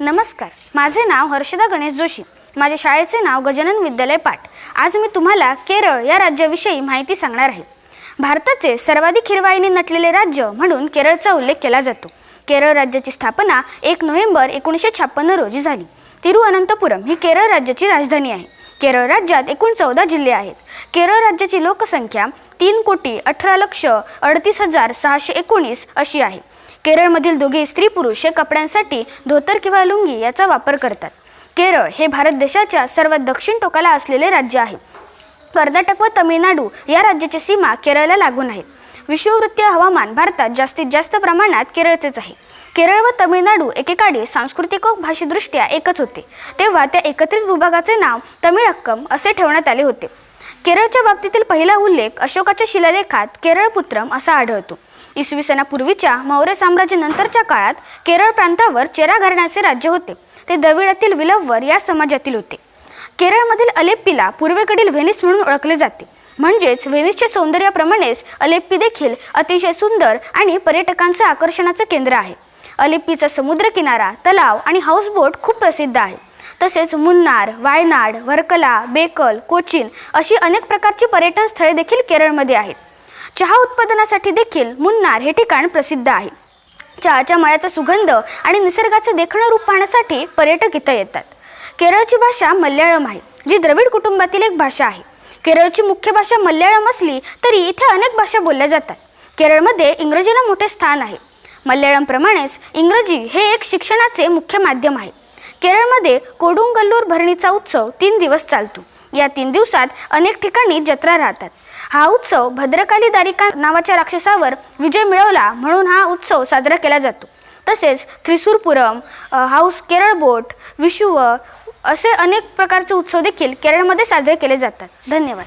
नमस्कार. माझे नाव हर्षदा गणेश जोशी. माझ्या शाळेचे नाव गजानन विद्यालय पाठ आज मी तुम्हाला केरळ या राज्याविषयी माहिती सांगणार आहे. भारताचे सर्वाधिक हिरवाईने नटलेले राज्य म्हणून केरळचा उल्लेख केला जातो. केरळ राज्याची स्थापना एक नोव्हेंबर एकोणीसशे छप्पन्न रोजी झाली. तिरुअनंतपुरम ही केरळ राज्याची राजधानी आहे. केरळ राज्यात एकूण चौदा जिल्हे आहेत. केरळ राज्याची लोकसंख्या तीन कोटी अठरा लक्ष अडतीस हजार सहाशे एकोणीस अशी आहे. केरळमधील दोघे स्त्री पुरुष हे कपड्यांसाठी धोतर किंवा लुंगी याचा वापर करतात. केरळ हे भारत देशाच्या सर्वात दक्षिण टोकाला असलेले राज्य आहे. कर्नाटक व तमिळनाडू या राज्याची सीमा केरळला लागून आहेत विषुववृत्तीय हवामान भारतात जास्तीत जास्त प्रमाणात केरळचेच आहे. केरळ व तमिळनाडू एकेकाळी सांस्कृतिक व भाषेदृष्ट्या एकच होते. तेव्हा त्या एकत्रित भूभागाचे नाव तमिळक्कम असे ठेवण्यात आले होते. केरळच्या बाबतीतील पहिला उल्लेख अशोकाच्या शिलालेखात केरळपुत्रम असा आढळतो. इसवी सणापूर्वीच्या मौर्य साम्राज्यानंतरच्या काळात केरळ प्रांतावर चेरा घराण्याचे राज्य होते. ते द्रविडातील विलववर या समाजातील होते. केरळमधील अलेप्पीला पूर्वेकडील व्हेनिस म्हणून ओळखले जाते. म्हणजेच व्हेनिसच्या सौंदर्याप्रमाणेच अलेप्पी देखील अतिशय सुंदर आणि पर्यटकांचं आकर्षणाचं केंद्र आहे. अलेप्पीचा समुद्रकिनारा तलाव आणि हाऊसबोट खूप प्रसिद्ध आहे. तसेच मुन्नार वायनाड वरकला बेकल कोचीन अशी अनेक प्रकारची पर्यटन स्थळे देखील केरळमध्ये आहेत. चहा उत्पादनासाठी देखील मुन्नार हे ठिकाण प्रसिद्ध आहे. चहाच्या मळ्याचा सुगंध आणि निसर्गाचं देखणं रूप पाहण्यासाठी पर्यटक इथं येतात. केरळची भाषा मल्याळम आहे जी द्रविड कुटुंबातील एक भाषा आहे. केरळची मुख्य भाषा मल्याळम असली तरी इथे अनेक भाषा बोलल्या जातात. केरळमध्ये इंग्रजीला मोठे स्थान आहे. मल्याळमप्रमाणेच इंग्रजी हे एक शिक्षणाचे मुख्य माध्यम आहे. केरळमध्ये कोडुंगल्लूर भरणीचा उत्सव तीन दिवस चालतो. या तीन दिवसात अनेक ठिकाणी जत्रा राहतात. हा उत्सव भद्रकाली दारिका नावाच्या राक्षसावर विजय मिळवला म्हणून हा उत्सव साजरा केला जातो. तसेच थ्रिसूरपुरम हाऊस केरळ बोट विशुव असे अनेक प्रकारचे उत्सव देखील केरळमध्ये साजरे केले जातात. धन्यवाद.